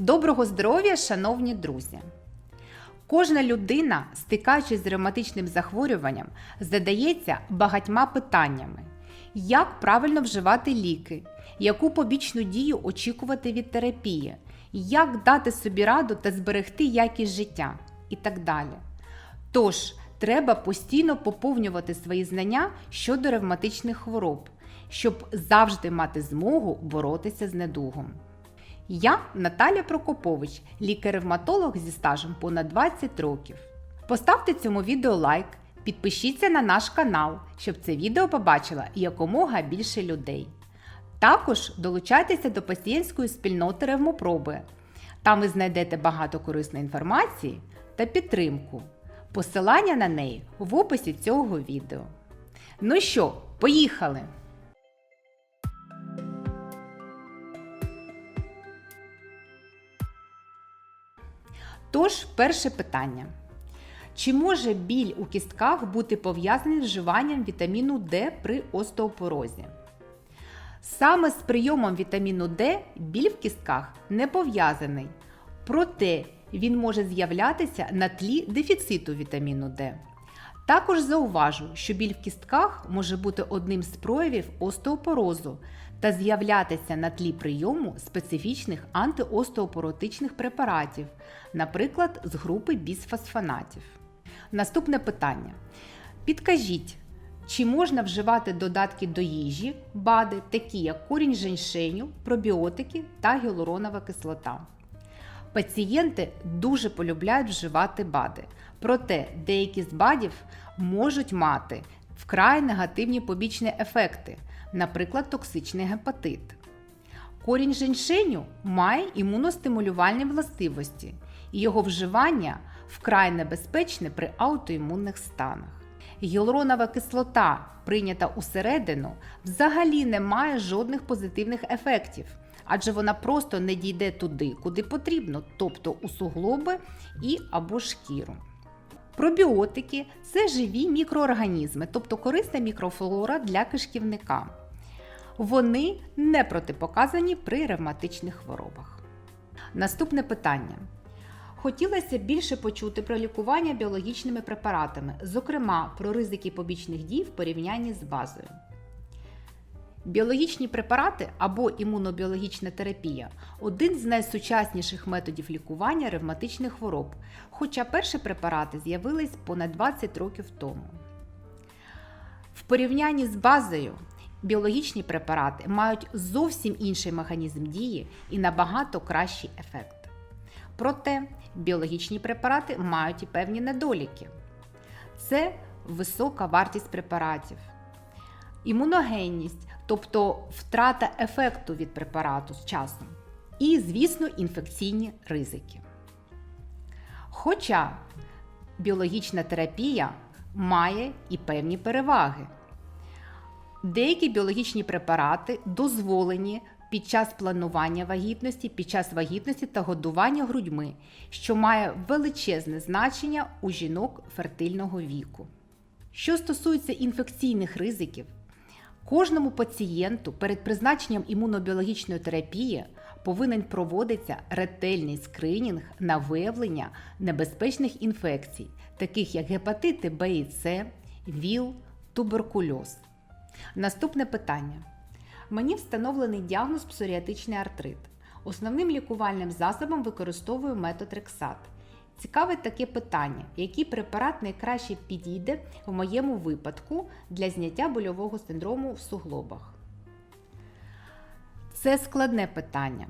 Доброго здоров'я, шановні друзі! Кожна людина, стикаючись з ревматичним захворюванням, задається багатьма питаннями: як правильно вживати ліки, яку побічну дію очікувати від терапії, як дати собі раду та зберегти якість життя і так далі. Тож, треба постійно поповнювати свої знання щодо ревматичних хвороб, щоб завжди мати змогу боротися з недугом. Я Наталя Прокопович, лікар-ревматолог зі стажем понад 20 років. Поставте цьому відео лайк, підпишіться на наш канал, щоб це відео побачила якомога більше людей. Також долучайтеся до пацієнтської спільноти Ревмопроби. Там ви знайдете багато корисної інформації та підтримку. Посилання на неї в описі цього відео. Ну що, поїхали! Тож, перше питання. Чи може біль у кістках бути пов'язаний з вживанням вітаміну Д при остеопорозі? Саме з прийомом вітаміну Д біль в кістках не пов'язаний, проте він може з'являтися на тлі дефіциту вітаміну Д. Також зауважу, що біль в кістках може бути одним з проявів остеопорозу та з'являтися на тлі прийому специфічних антиостеопоротичних препаратів, наприклад, з групи бісфосфонатів. Наступне питання. Підкажіть, чи можна вживати додатки до їжі, БАДи, такі як корінь женьшеню, пробіотики та гіалуронова кислота? Пацієнти дуже полюбляють вживати БАДи, проте деякі з БАДів можуть мати вкрай негативні побічні ефекти, наприклад, токсичний гепатит. Корінь женьшеню має імуностимулювальні властивості, і його вживання вкрай небезпечне при аутоімунних станах. Гіалуронова кислота, прийнята усередину, взагалі не має жодних позитивних ефектів, адже вона просто не дійде туди, куди потрібно, тобто у суглоби і або шкіру. Пробіотики це живі мікроорганізми, тобто корисна мікрофлора для кишківника. Вони не протипоказані при ревматичних хворобах. Наступне питання. Хотілося більше почути про лікування біологічними препаратами, зокрема про ризики побічних дій в порівнянні з базою. Біологічні препарати або імунобіологічна терапія один з найсучасніших методів лікування ревматичних хвороб, хоча перші препарати з'явились понад 20 років тому. В порівнянні з базою біологічні препарати мають зовсім інший механізм дії і набагато кращий ефект. Проте біологічні препарати мають і певні недоліки. Це висока вартість препаратів, імуногенність, тобто втрата ефекту від препарату з часом, і, звісно, інфекційні ризики. Хоча біологічна терапія має і певні переваги. Деякі біологічні препарати дозволені під час планування вагітності, під час вагітності та годування грудьми, що має величезне значення у жінок фертильного віку. Що стосується інфекційних ризиків, кожному пацієнту перед призначенням імунобіологічної терапії повинен проводитися ретельний скринінг на виявлення небезпечних інфекцій, таких як гепатити Б і С, ВІЛ, туберкульоз. Наступне питання. Мені встановлений діагноз псоріатичний артрит. Основним лікувальним засобом використовую метод Рексат. Цікавить таке питання, який препарат найкраще підійде в моєму випадку для зняття больового синдрому в суглобах. Це складне питання,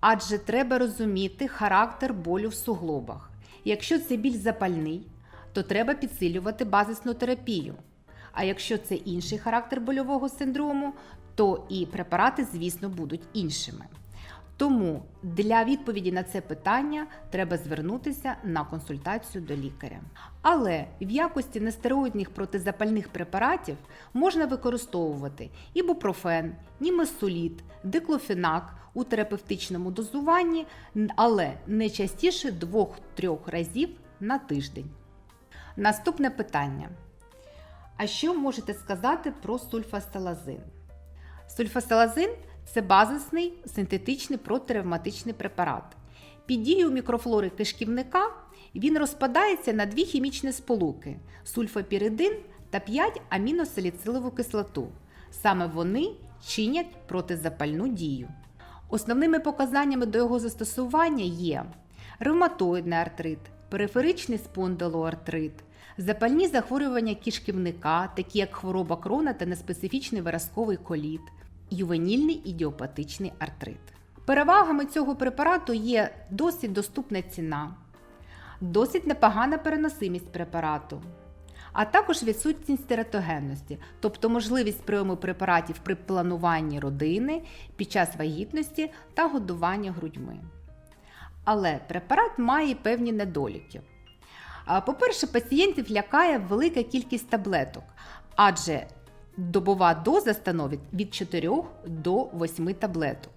адже треба розуміти характер болю в суглобах. Якщо це біль запальний, то треба підсилювати базисну терапію. А якщо це інший характер больового синдрому, то і препарати, звісно, будуть іншими. Тому для відповіді на це питання треба звернутися на консультацію до лікаря. Але в якості нестероїдних протизапальних препаратів можна використовувати ібупрофен, німесоліт, диклофенак у терапевтичному дозуванні, але не частіше 2-3 разів на тиждень. Наступне питання. А що можете сказати про сульфасталазин? Сульфасталазин це базисний синтетичний протиревматичний препарат, Під дією мікрофлори кишківника він розпадається на дві хімічні сполуки сульфапіридин та 5 аміносаліцилову кислоту. Саме вони чинять протизапальну дію. Основними показаннями до його застосування є ревматоїдний артрит, периферичний спондилоартрит, запальні захворювання кишківника, такі як хвороба крона та неспецифічний виразковий коліт, ювенільний ідіопатичний артрит. Перевагами цього препарату є досить доступна ціна, досить непогана переносимість препарату, а також відсутність тератогенності, тобто можливість прийому препаратів при плануванні родини під час вагітності та годування грудьми. Але препарат має певні недоліки. По-перше, пацієнтів лякає велика кількість таблеток, адже добова доза становить від 4 до 8 таблеток.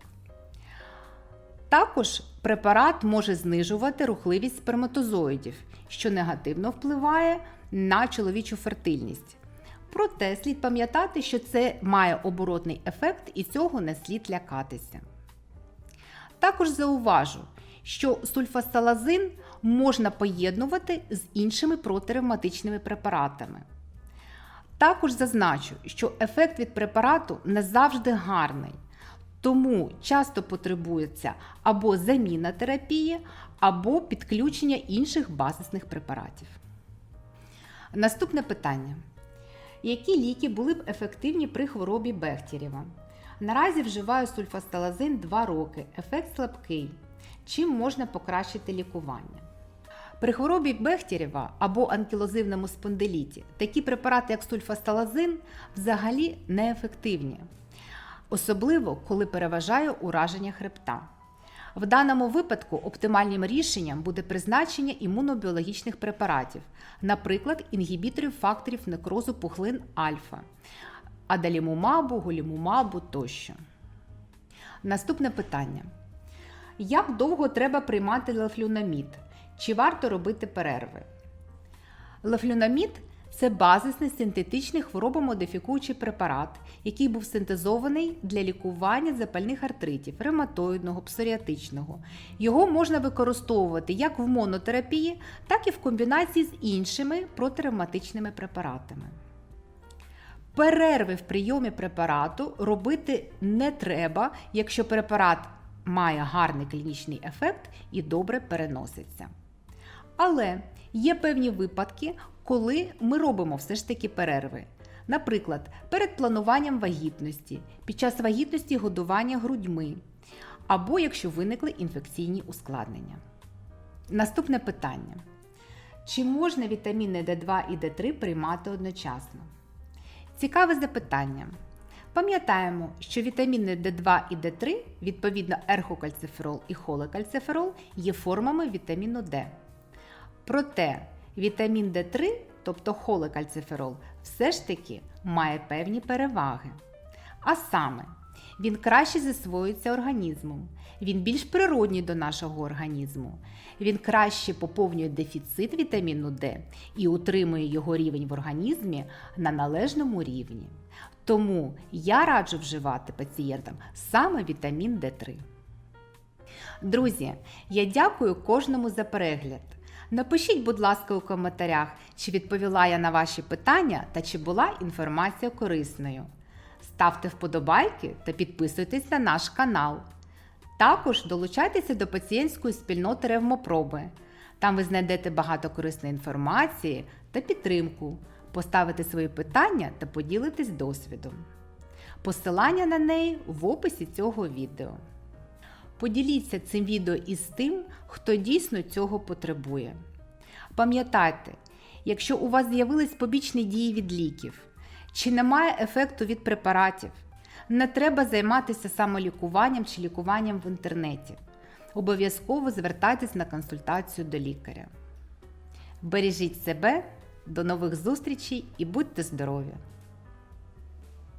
Також препарат може знижувати рухливість сперматозоїдів, що негативно впливає на чоловічу фертильність. Проте слід пам'ятати, що це має оборотний ефект і цього не слід лякатися. Також зауважу, що сульфасалазин можна поєднувати з іншими протиревматичними препаратами. Також зазначу, що ефект від препарату не завжди гарний, тому часто потребується або заміна терапії, або підключення інших базисних препаратів. Наступне питання. Які ліки були б ефективні при хворобі Бехтєрєва? Наразі вживаю сульфасталазин 2 роки, ефект слабкий. Чим можна покращити лікування? При хворобі Бехтєрєва або анкілозивному спондиліті такі препарати, як сульфасталазин, взагалі неефективні, особливо коли переважає ураження хребта. В даному випадку оптимальним рішенням буде призначення імунобіологічних препаратів, наприклад, інгібіторів факторів некрозу пухлин альфа, адалімумабу, голімумабу тощо. Наступне питання. Як довго треба приймати лефлюнамід? Чи варто робити перерви? Лефлюнамід це базисний синтетичний хворобомодифікуючий препарат, який був синтезований для лікування запальних артритів, ревматоїдного, псоріатичного. Його можна використовувати як в монотерапії, так і в комбінації з іншими протиревматичними препаратами. Перерви в прийомі препарату робити не треба, якщо препарат має гарний клінічний ефект і добре переноситься. Але є певні випадки, коли ми робимо все ж таки перерви. Наприклад, перед плануванням вагітності, під час вагітності годування грудьми, або якщо виникли інфекційні ускладнення. Наступне питання: чи можна вітаміни D2 і D3 приймати одночасно? Цікаве запитання. Пам'ятаємо, що вітаміни D2 і D3, відповідно ерхокальциферол і холекальциферол, є формами вітаміну D. Проте вітамін D3, тобто холекальциферол, все ж таки має певні переваги. А саме, він краще засвоюється організмом, він більш природній до нашого організму, він краще поповнює дефіцит вітаміну D і утримує його рівень в організмі на належному рівні. Тому я раджу вживати пацієнтам саме вітамін D3. Друзі, я дякую кожному за перегляд. Напишіть, будь ласка, у коментарях, чи відповіла я на ваші питання та чи була інформація корисною. Ставте вподобайки та підписуйтесь на наш канал. Також долучайтеся до пацієнтської спільноти Ревмопроби. Там ви знайдете багато корисної інформації та підтримку, поставите свої питання та поділитесь досвідом. Посилання на неї в описі цього відео. Поділіться цим відео із тим, хто дійсно цього потребує. Пам'ятайте, якщо у вас з'явились побічні дії від ліків, чи немає ефекту від препаратів, не треба займатися самолікуванням чи лікуванням в інтернеті. Обов'язково звертайтесь на консультацію до лікаря. Бережіть себе, до нових зустрічей і будьте здорові!